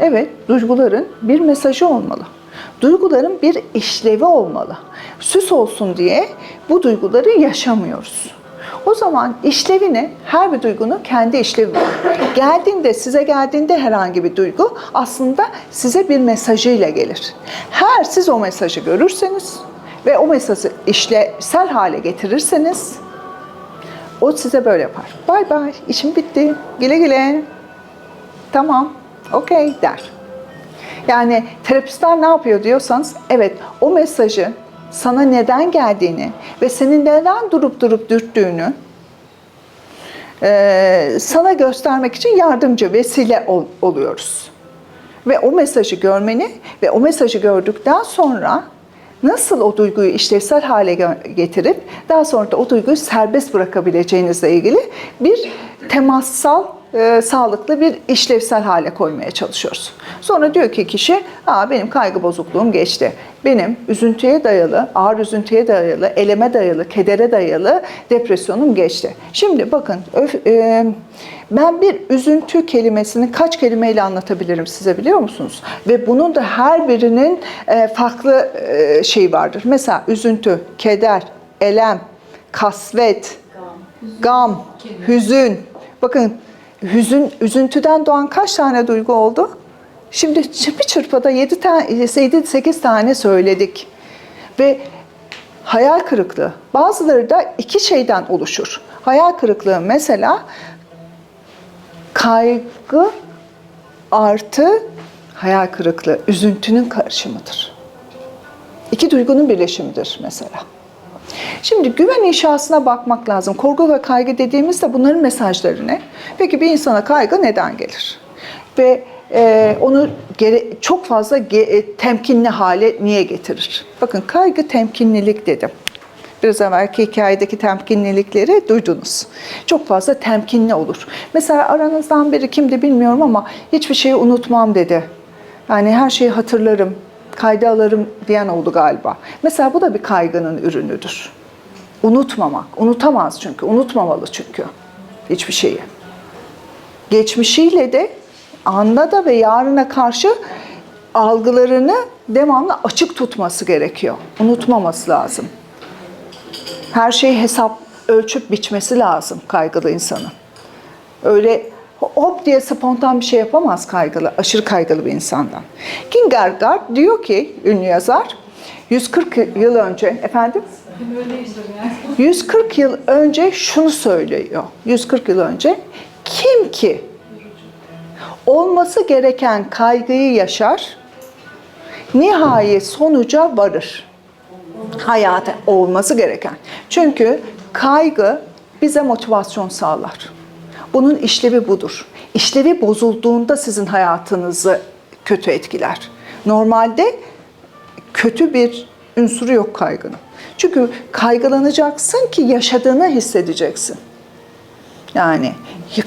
Evet, duyguların bir mesajı olmalı. Duyguların bir işlevi olmalı. Süs olsun diye bu duyguları yaşamıyoruz. O zaman işlevini, her bir duygunun kendi işlevi var. Geldiğinde, size geldiğinde herhangi bir duygu aslında size bir mesajıyla gelir. Her siz o mesajı görürseniz ve o mesajı işlevsel hale getirirseniz o size böyle yapar. Bay bay, işim bitti, güle güle, tamam, okey der. Yani terapistler ne yapıyor diyorsanız, evet o mesajı sana neden geldiğini ve senin neden durup durup dürttüğünü e, sana göstermek için yardımcı, vesile ol- oluyoruz. Ve o mesajı görmeni ve o mesajı gördükten sonra nasıl o duyguyu işlevsel hale getirip daha sonra da o duyguyu serbest bırakabileceğinizle ilgili bir temassal, e, sağlıklı bir işlevsel hale koymaya çalışıyoruz. Sonra diyor ki kişi, Aa, benim kaygı bozukluğum geçti. Benim üzüntüye dayalı, ağır üzüntüye dayalı, eleme dayalı, kedere dayalı depresyonum geçti. Şimdi bakın, öf- e, ben bir üzüntü kelimesini kaç kelimeyle anlatabilirim size biliyor musunuz? Ve bunun da her birinin e, farklı e, şeyi vardır. Mesela üzüntü, keder, elem, kasvet, gam, hüzün. Bakın hüzün, üzüntüden doğan kaç tane duygu oldu? Şimdi bir çırpıda 7 tane, 8 tane söyledik. Ve hayal kırıklığı. Bazıları da iki şeyden oluşur. Hayal kırıklığı mesela kaygı artı hayal kırıklığı, üzüntünün karışımıdır. İki duygunun birleşimidir mesela. Şimdi güven inşasına bakmak lazım. Korku ve kaygı dediğimizde bunların mesajları ne? Peki bir insana kaygı neden gelir? Ve e, onu gere- çok fazla ge- e, temkinli hale niye getirir? Bakın kaygı temkinlilik dedim. Biraz evvelki hikayedeki temkinlilikleri duydunuz. Çok fazla temkinli olur. Mesela aranızdan biri kimdi bilmiyorum ama hiçbir şeyi unutmam dedi. Yani her şeyi hatırlarım, kayda alırım diyen oldu galiba. Mesela bu da bir kaygının ürünüdür. Unutmamak, unutamaz çünkü, unutmamalı çünkü hiçbir şeyi. Geçmişiyle de anda da ve yarına karşı algılarını devamlı açık tutması gerekiyor. Unutmaması lazım. Her şeyi hesap, ölçüp biçmesi lazım kaygılı insanın. Öyle hop diye spontan bir şey yapamaz kaygılı, aşırı kaygılı bir insandan. Kierkegaard diyor ki, ünlü yazar, 140 yıl önce, efendim? 140 yıl önce şunu söylüyor. 140 yıl önce kim ki olması gereken kaygıyı yaşar, nihayet sonuca varır. Hayata olması gereken. Çünkü kaygı bize motivasyon sağlar. Bunun işlevi budur. İşlevi bozulduğunda sizin hayatınızı kötü etkiler. Normalde kötü bir ünsürü yok kaygının. Çünkü kaygılanacaksın ki yaşadığını hissedeceksin. Yani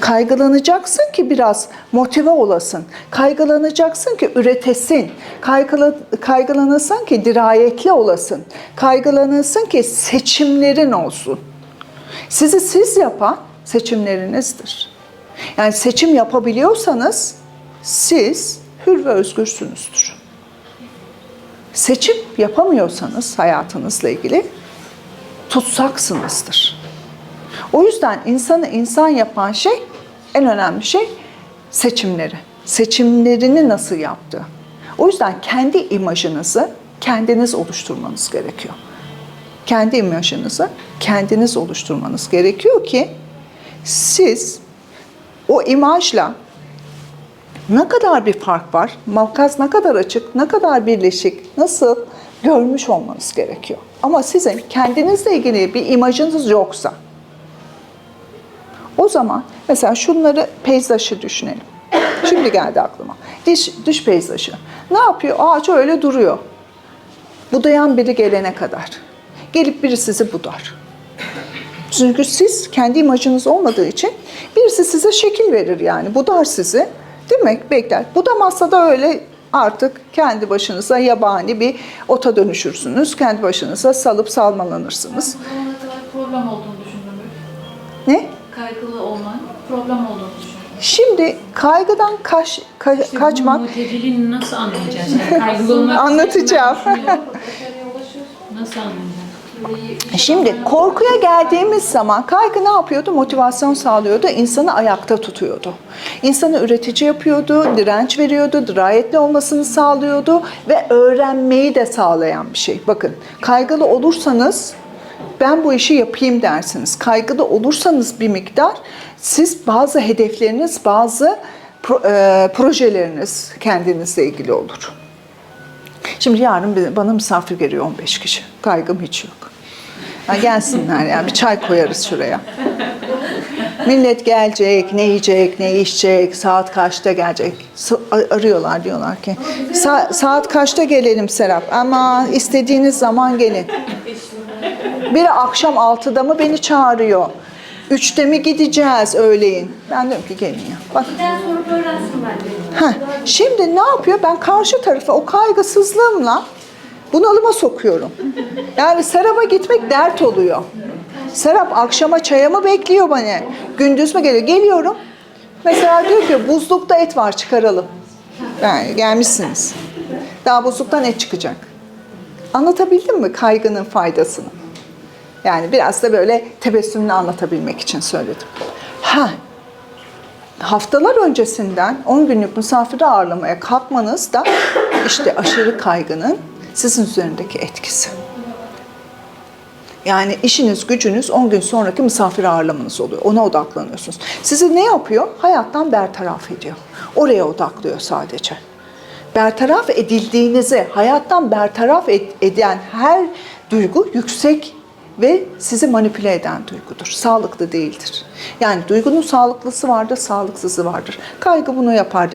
kaygılanacaksın ki biraz motive olasın. Kaygılanacaksın ki üretesin. Kaygıla, kaygılanasın ki dirayetli olasın. Kaygılanasın ki seçimlerin olsun. Sizi siz yapan seçimlerinizdir. Yani seçim yapabiliyorsanız siz hür ve özgürsünüzdür. Seçim yapamıyorsanız hayatınızla ilgili tutsaksınızdır. O yüzden insanı insan yapan şey, en önemli şey seçimleri. Seçimlerini nasıl yaptığı. O yüzden kendi imajınızı kendiniz oluşturmanız gerekiyor. Kendi imajınızı kendiniz oluşturmanız gerekiyor ki siz o imajla ne kadar bir fark var, makas ne kadar açık, ne kadar birleşik, nasıl görmüş olmanız gerekiyor. Ama sizin kendinizle ilgili bir imajınız yoksa, o zaman mesela şunları peyzajı düşünelim. Şimdi geldi aklıma. Diş, dış peyzajı. Ne yapıyor? Ağaç öyle duruyor. Budayan biri gelene kadar. Gelip biri sizi budar. Çünkü siz kendi imajınız olmadığı için birisi size şekil verir yani. Budar sizi. Değil mi? Bekler. Budamazsa da öyle artık kendi başınıza yabani bir ota dönüşürsünüz. Kendi başınıza salıp salmalanırsınız. Bu zamana kadar problem olduğunu düşündüm. Ne? Kaygılı olman problem olduğunu düşündüm. Şimdi kaygıdan kaç, ka- İşte kaçmak Bu mutedilini nasıl anlayacağız? Yani kaygılı olmak Anlatacağım. Nasıl anlayacağız? Şimdi korkuya geldiğimiz zaman kaygı ne yapıyordu? Motivasyon sağlıyordu, insanı ayakta tutuyordu. İnsanı üretici yapıyordu, direnç veriyordu, dirayetli olmasını sağlıyordu ve öğrenmeyi de sağlayan bir şey. Bakın kaygılı olursanız ben bu işi yapayım dersiniz. Kaygılı olursanız bir miktar siz bazı hedefleriniz, bazı e, projeleriniz kendinizle ilgili olur. Şimdi yarın bana misafir geliyor 15 kişi. Kaygım hiç yok. Ha, gelsinler yani bir çay koyarız şuraya. Millet gelecek, ne yiyecek, ne içecek, saat kaçta gelecek. Arıyorlar diyorlar ki "Sa- saat kaçta gelelim Serap? Ama istediğiniz zaman gelin. Biri akşam 6'da mı beni çağırıyor? Üçte mi gideceğiz öğleyin? Ben diyorum ki gelin ya. Bak. Heh, şimdi ne yapıyor? Ben karşı tarafa o kaygısızlığımla bunalıma sokuyorum. Yani Serap'a gitmek dert oluyor. Serap akşama çaya mı bekliyor bana? Gündüz mü geliyor? Geliyorum. Mesela diyor ki buzlukta et var çıkaralım. Yani gelmişsiniz. Daha buzluktan et çıkacak. Anlatabildim mi kaygının faydasını? Yani biraz da böyle tebessümle anlatabilmek için söyledim. Ha, haftalar öncesinden 10 günlük misafiri ağırlamaya kalkmanız da işte aşırı kaygının sizin üzerindeki etkisi. Yani işiniz, gücünüz 10 gün sonraki misafir ağırlamanız oluyor. Ona odaklanıyorsunuz. Sizi ne yapıyor? Hayattan bertaraf ediyor. Oraya odaklıyor sadece. Bertaraf edildiğinizi, hayattan bertaraf ed- eden her duygu yüksek ve sizi manipüle eden duygudur. Sağlıklı değildir. Yani duygunun sağlıklısı vardır, sağlıksızı vardır. Kaygı bunu yapar.